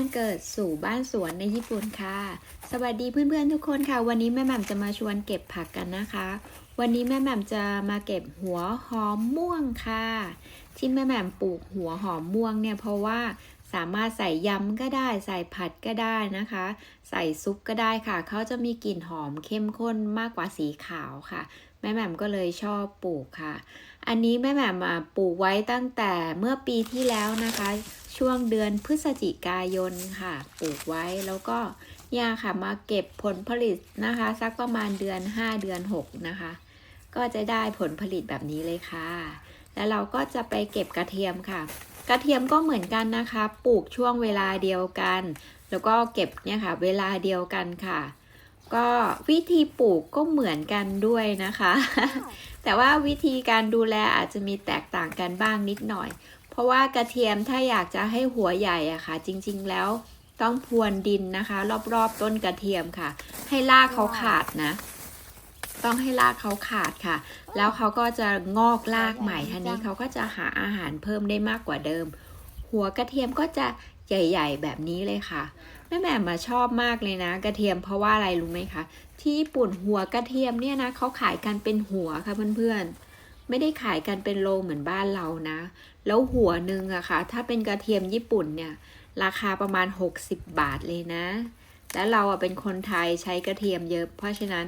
ากบ้านเกิดสู่บ้านสวนในญี่ปุ่นค่ะ สวัสดีเพื่อนๆทุกคนค่ะ วันนี้แม่แหม่มจะมาชวนเก็บผักกันนะคะ วันนี้แม่แหม่มจะมาเก็บหัวหอมม่วงค่ะ ที่แม่แหม่มปลูกหัวหอมม่วงเนี่ยเพราะว่าสามารถใส่ยำก็ได้ ใส่ผัดก็ได้นะคะ ใส่ซุปก็ได้ค่ะ เขาจะมีกลิ่นหอมเข้มข้นมากกว่าสีขาวค่ะ แม่แหม่มก็เลยชอบปลูกค่ะ อันนี้แม่แหม่มมาปลูกไว้ตั้งแต่เมื่อปีที่แล้วนะคะ ช่วงเดือนพฤศจิกายนค่ะ ปลูกไว้แล้วก็เนี่ยค่ะมาเก็บผลผลิตนะคะ สักประมาณเดือน 5 เดือน 6 นะคะ ก็จะได้ผลผลิตแบบนี้เลยค่ะ แล้วเราก็จะไปเก็บกระเทียมค่ะ กระเทียมก็เหมือนกันนะคะ ปลูกช่วงเวลาเดียวกัน แล้วก็เก็บเนี่ยค่ะ เวลาเดียวกันค่ะ ก็วิธีปลูกก็เหมือนกันด้วยนะคะ แต่ว่าวิธีการดูแลอาจจะมีแตกต่างกันบ้างนิดหน่อย ราะว่ากระเทียมถ้าอยากจะให้หัวใหญ่อะค่ะ จริงๆแล้วต้องพรวนดินนะคะ รอบๆต้นกระเทียมค่ะ ให้รากเขาขาดนะ ต้องให้รากเขาขาดค่ะ แล้วเขาก็จะงอกรากใหม่ทีนี้เขาก็จะหาอาหารเพิ่มได้มากกว่าเดิม หัวกระเทียมก็จะใหญ่ ๆ แบบนี้เลยค่ะแม่แหม่มมาชอบมากเลยนะ กระเทียมเพราะว่าอะไรรู้ไหมคะที่ญี่ปุ่นหัวกระเทียมเนี่ยนะเขาขายกันเป็นหัวค่ะเพื่อนๆ ไม่ได้ขายกันเป็นโลเหมือนบ้านเรานะ แล้วหัวหนึ่งอะค่ะ ถ้าเป็นกระเทียมญี่ปุ่นเนี่ย ราคาประมาณ 60 บาทเลยนะ แล้วเราอะเป็นคนไทยใช้กระเทียมเยอะ เพราะฉะนั้น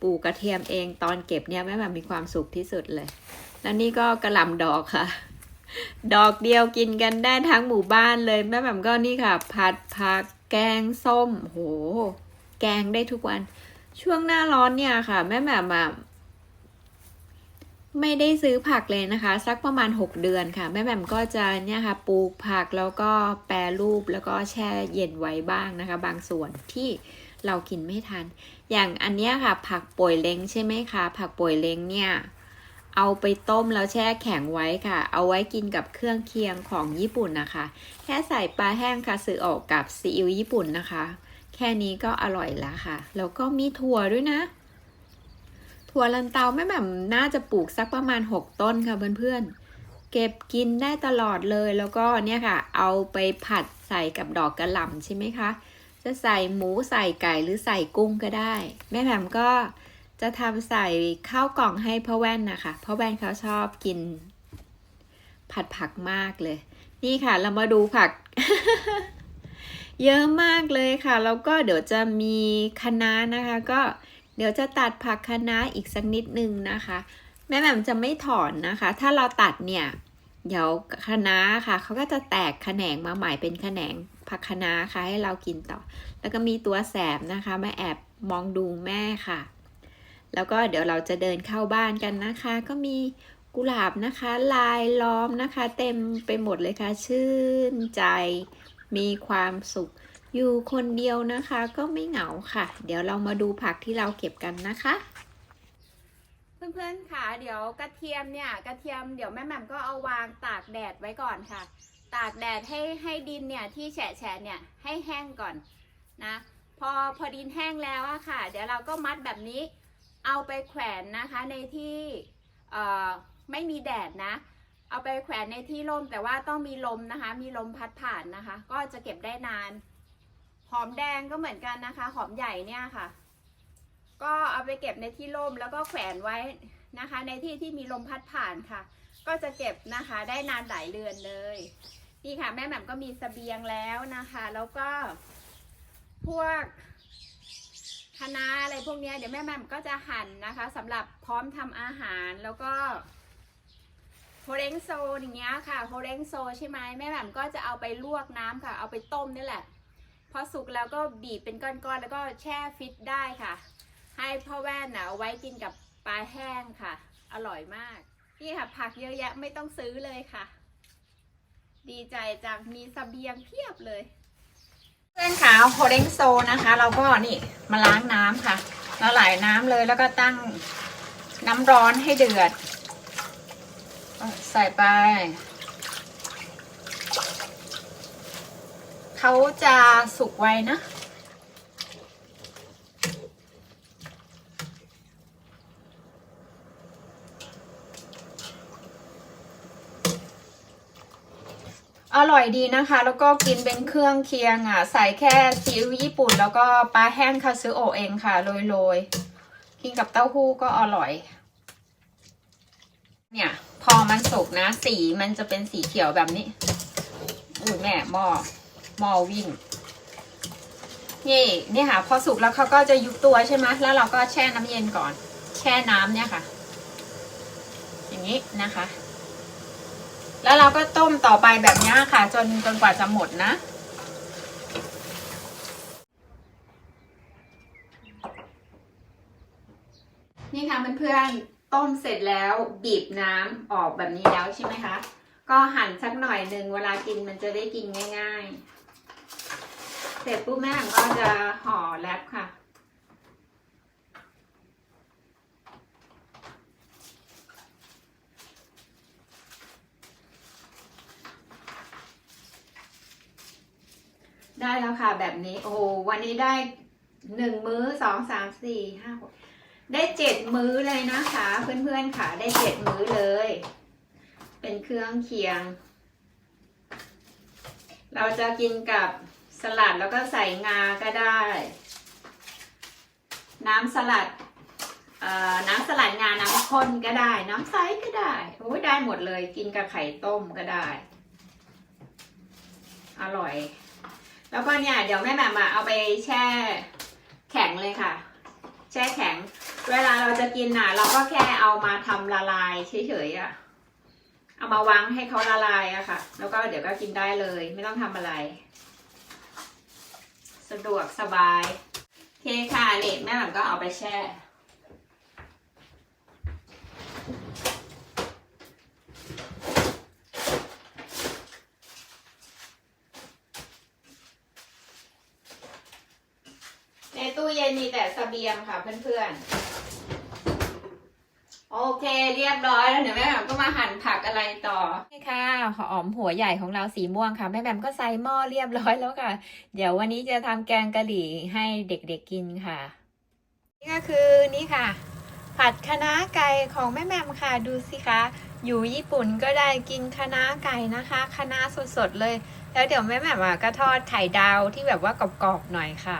ปลูกกระเทียมเองตอนเก็บเนี่ยแม่แบบมีความสุขที่สุดเลย แล้วนี่ก็กระหล่ำดอกค่ะ ดอกเดียวกินกันได้ทั้งหมู่บ้านเลยแม่แบบก็นี่ค่ะ ผัดผักแกงส้มโห แกงได้ทุกวัน ช่วงหน้าร้อนเนี่ยค่ะ แม่แหม่มอะ ไม่ได้ซื้อผักเลยนะคะ สักประมาณ 6 เดือนค่ะ แม่แหม่มก็จะเนี่ยค่ะปลูกผักแล้วก็แปรรูปแล้วก็แช่เย็นไว้บ้างนะคะ บางส่วนที่เรากินไม่ทัน อย่างอันเนี้ยค่ะ ผักป่วยเล้งใช่ไหมคะ ผักป่วยเล้งเนี่ย เอาไปต้มแล้วแช่แข็งไว้ค่ะ เอาไว้กินกับเครื่องเคียงของญี่ปุ่นนะคะ แค่ใส่ปลาแห้งค่ะซื้อออกกับซีอิ๊วญี่ปุ่นนะคะ แค่นี้ก็อร่อยแล้วค่ะ แล้วก็มีถั่วด้วยนะ ถั่วลันเตาแม่แหม่มน่าจะปลูกสักประมาณ 6 ต้นค่ะเพื่อนๆ เก็บกินได้ตลอดเลยแล้วก็เนี่ยค่ะ เอาไปผัดใส่กับดอกกระหล่ำใช่ไหมคะ จะใส่หมูใส่ไก่หรือใส่กุ้งก็ได้ แม่แหม่มก็จะทำใส่ข้าวกล่องให้พ่อแว่นนะคะพ่อแว่นเขาชอบกิน ผัดผักมากเลย นี่ค่ะเรามาดูผัก เยอะมากเลยค่ะ แล้วก็เดี๋ยวจะมีคะน้านะคะ ก็ เดี๋ยวจะตัดผักคะน้าอีกสักนิดนึงนะคะ แม่แหม่มจะไม่ถอนนะคะ ถ้าเราตัดเนี่ยเดี๋ยวคะน้าค่ะเขาก็จะแตกแขนงมาใหม่เป็นแขนงผักคะน้าค่ะให้เรากินต่อ แล้วก็มีตัวแสบนะคะมาแอบมองดูแม่ค่ะ แล้วก็เดี๋ยวเราจะเดินเข้าบ้านกันนะคะ ก็มีกุหลาบนะคะ ลายล้อมนะคะ เต็มไปหมดเลยค่ะ ชื่นใจ มีความสุข อยู่คนเดียวนะคะก็ไม่เหงาค่ะ เดี๋ยวเรามาดูผักที่เราเก็บกันนะคะ เพื่อนๆค่ะ เดี๋ยวกระเทียมเนี่ยกระเทียมเดี๋ยวแม่แหม่มก็เอาวางตากแดดไว้ก่อนค่ะ ตากแดดให้ให้ดินเนี่ยที่แฉะแฉะเนี่ยให้แห้งก่อนนะพอพอดินแห้งแล้วอะค่ะ เดี๋ยวเราก็มัดแบบนี้เอาไปแขวนนะคะในที่เอ่อไม่มีแดดนะ เอาไปแขวนในที่ร่มแต่ว่าต้องมีลมนะคะ มีลมพัดผ่านนะคะ ก็จะเก็บได้นาน หอมแดงก็เหมือนกันนะคะ หอมใหญ่เนี่ยค่ะ ก็เอาไปเก็บในที่ร่มแล้วก็แขวนไว้นะคะ ในที่ที่มีลมพัดผ่านค่ะ ก็จะเก็บนะคะ ได้นานหลายเดือนเลยนี่ค่ะ แม่แหม่มก็มีสเสบียงแล้วนะคะ แล้วก็พวกคะน้าอะไรพวกนี้เดี๋ยวแม่แหม่มก็จะหั่นนะคะสำหรับพร้อมทำอาหารแล้วก็โฮเรงโซอย่างเงี้ยค่ะโฮเรงโซใช่ไหมแม่แหม่มก็จะเอาไปลวกน้ำค่ะ เอาไปต้มนี่แหละ พอสุกแล้วก็บีบเป็นก้อนๆแล้วก็แช่ฟิตได้ค่ะ ให้พ่อแว่นนะเอาไว้กินกับปลาแห้งค่ะ อร่อยมาก นี่ค่ะ ผักเยอะแยะไม่ต้องซื้อเลยค่ะ ดีใจจังมีเสบียงเพียบเลย เพื่อนขาวโฮเด้งโซนะคะ เราก็นี่มาล้างน้ำค่ะเราไหลน้ำเลยแล้วก็ตั้งน้ำร้อนให้เดือด ใส่ไป เขาจะสุกไวนะ อร่อยดีนะคะ แล้วก็กินเป็นเครื่องเคียงอะ ใส่แค่ซีอิ๊วญี่ปุ่น แล้วก็ปลาแห้งคาซึโอเองค่ะโรยๆ กินกับเต้าหู้ก็อร่อย เนี่ยพอมันสุกนะ สีมันจะเป็นสีเขียวแบบนี้อุ้ยแม่หม้อ ม้อวิ่งนี่นี่ค่ะ พอสุกแล้วเขาก็จะยุบตัวใช่ไหมแล้วเราก็แช่น้ำเย็นก่อน แช่น้ำเนี่ยค่ะ อย่างนี้นะคะ แล้วเราก็ต้มต่อไปแบบนี้ค่ะ จนจนกว่าจะหมดนะนี่ค่ะเพื่อนๆต้มเสร็จแล้วบีบน้ำออกแบบนี้แล้วใช่ไหมคะ ก็หั่นสักหน่อยหนึ่งเวลากินมันจะได้กินง่าย ๆ เสร็จปุ๊บแม่ก็จะห่อแรปค่ะ ได้แล้วค่ะแบบนี้ โอ้โหวันนี้ได้หนึ่งมื้อสองสามสี่ห้าหกได้เจ็ดมื้อเลยนะคะ เพื่อนๆค่ะ ได้เจ็ดมื้อเลย เป็นเครื่องเคียง เราจะกินกับ สลัดแล้วก็ใส่งาก็ได้ น้ำสลัดน้ำสลัดงา น้ำข้นก็ได้ น้ำใสก็ได้ โอ้ยได้หมดเลย กินกับไข่ต้มก็ได้ อร่อย แล้วก็เนี่ย เดี๋ยวแม่แม่มอะเอาไปแช่แข็งเลยค่ะ แช่แข็ง เวลาเราจะกินน่ะ เราก็แค่เอามาทำละลายเฉยๆอะเอามาวางให้เขาละลายอะค่ะ แล้วก็เดี๋ยวก็กินได้เลย ไม่ต้องทำอะไร สะดวกสบายโอเคค่ะนี่แม่หลังก็เอาไปแช่ ในตู้เย็นมีแต่สเสบียงค่ะเพื่อนๆ โอเค เรียบร้อยแล้วเดี๋ยวแม่แหม่มก็มาหั่นผักอะไรต่อ นี่ค่ะหอมหัวใหญ่ของเราสีม่วงค่ะ แม่แหม่มก็ใส่หม้อเรียบร้อยแล้วค่ะ เดี๋ยววันนี้จะทำแกงกะหรี่ให้เด็กๆกินค่ะ นี่ก็คือนี่ค่ะ ผัดคะน้าไก่ของแม่แหม่มค่ะดูสิคะอยู่ญี่ปุ่นก็ได้กินคะน้าไก่นะคะคะน้าสดๆเลย แล้วเดี๋ยวแม่แหม่มอะก็ทอดไข่ดาวที่แบบว่ากรอบๆหน่อยค่ะ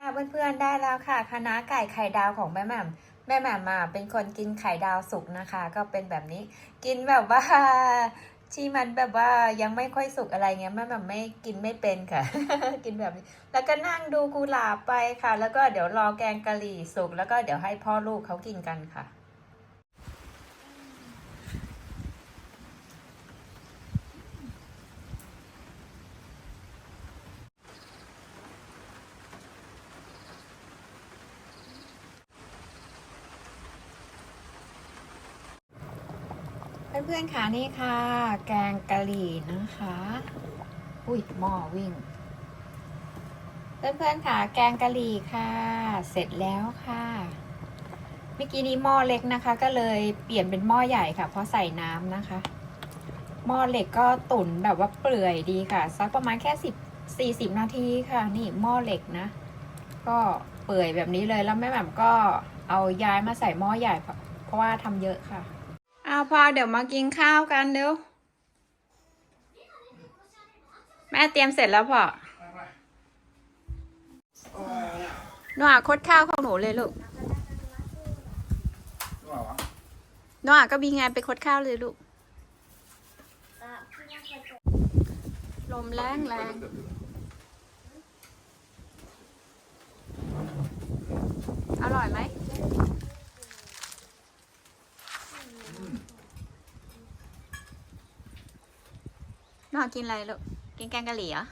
ค่ะเพื่อนๆได้แล้วค่ะคณะน้าไก่ไข่ดาวของแม่แหม่ม แม่แหม่มมาเป็นคนกินไข่ดาวสุกนะคะ ก็เป็นแบบนี้ กินแบบว่าที่มันแบบว่ายังไม่ค่อยสุกอะไรเงี้ยแม่แบบไม่กินไม่เป็นค่ะ กินแบบนี้ แล้วก็นั่งดูกุหลาบไปค่ะ แล้วก็เดี๋ยวรอแกงกะหรี่สุกแล้วก็เดี๋ยวให้พ่อลูกเขากินกันค่ะ เพื่อนๆค่ะนี่ค่ะ แกงกะหรี่นะคะ อุ้ยหม้อวิ่ง เพื่อนๆค่ะ แกงกะหรี่ค่ะ เสร็จแล้วค่ะเมื่อกี้นี้หม้อเล็กนะคะ ก็เลยเปลี่ยนเป็นหม้อใหญ่ค่ะ เพราะใส่น้ำนะคะ หม้อเหล็กก็ตุ๋นแบบว่าเปื่อยดีค่ะสักประมาณแค่สิบสี่สิบนาทีค่ะ นี่หม้อเหล็กนะ ก็เปื่อยแบบนี้เลยแล้วแม่แหม่มก็เอาย้ายมาใส่หม้อใหญ่เพราะเพราะว่าทำเยอะค่ะ เอาพอเดี๋ยวมากินข้าวกันเร็ว แม่เตรียมเสร็จแล้วพ่อหนูอะคดข้าวของหนูเลยลูกหนูอะก็มีงานไปคดข้าวเลยลูก ลมแรงแรงอร่อยไหม หอกินอะไรลูก กินแกงกะหรี่เหรอ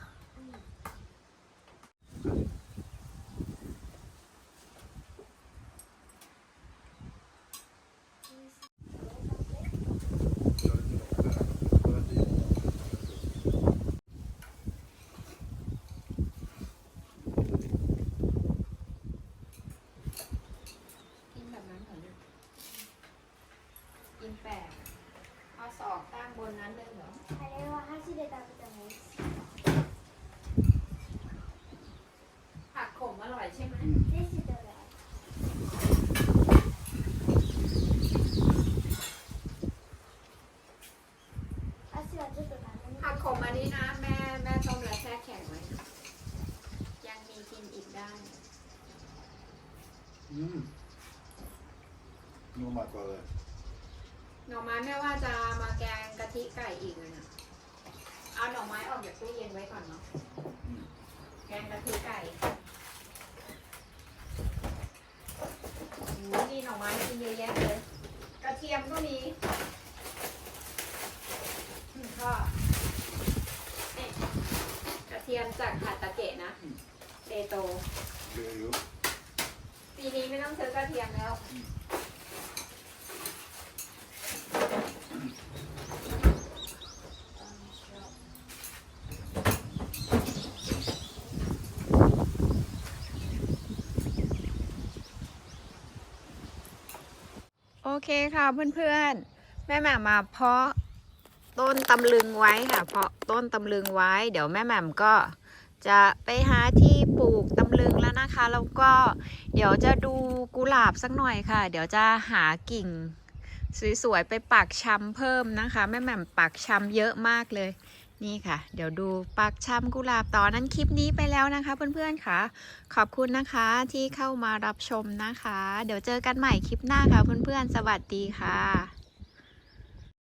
นนี้นะ แม่แม่ต้มแล้วแช่แข็งไว้นะยังมีกินอีกได้ อืมนัวมากกว่าเลยหน่อไม้แม่ว่าจะมาแกงกะทิไก่อีกเลยนะเอาหน่อไม้ออกจากตู้เย็นไว้ก่อนเนาะอืมแกงกะทิไก่โอ้โหนี่หน่อไม้กินเยอะแยะเลย กระเทียมก็มีอืมก็นี่กระเทียมจากหาดตะเกะนะเตโตเยอะอยู่ปีนี้ไม่ต้องซื้อกระเทียมแล้ว โอเคค่ะเพื่อนๆ แม่แหม่มมาเพาะต้นตำลึงไว้ค่ะ เพาะต้นตำลึงไว้ เดี๋ยวแม่แหม่มก็จะไปหาที่ ปลูกตำลึงแล้วนะคะ แล้วก็เดี๋ยวจะดูกุหลาบสักหน่อยค่ะ เดี๋ยวจะหากิ่ง สวยๆไปปักชำเพิ่มนะคะแม่แหม่มปักชำเยอะมากเลยนี่ค่ะ เดี๋ยวดูปักชำกุหลาบต่อนั้นคลิปนี้ไปแล้วนะคะ เพื่อนๆค่ะ ขอบคุณนะคะที่เข้ามารับชมนะคะ เดี๋ยวเจอกันใหม่คลิปหน้าค่ะเพื่อนๆ สวัสดีค่ะ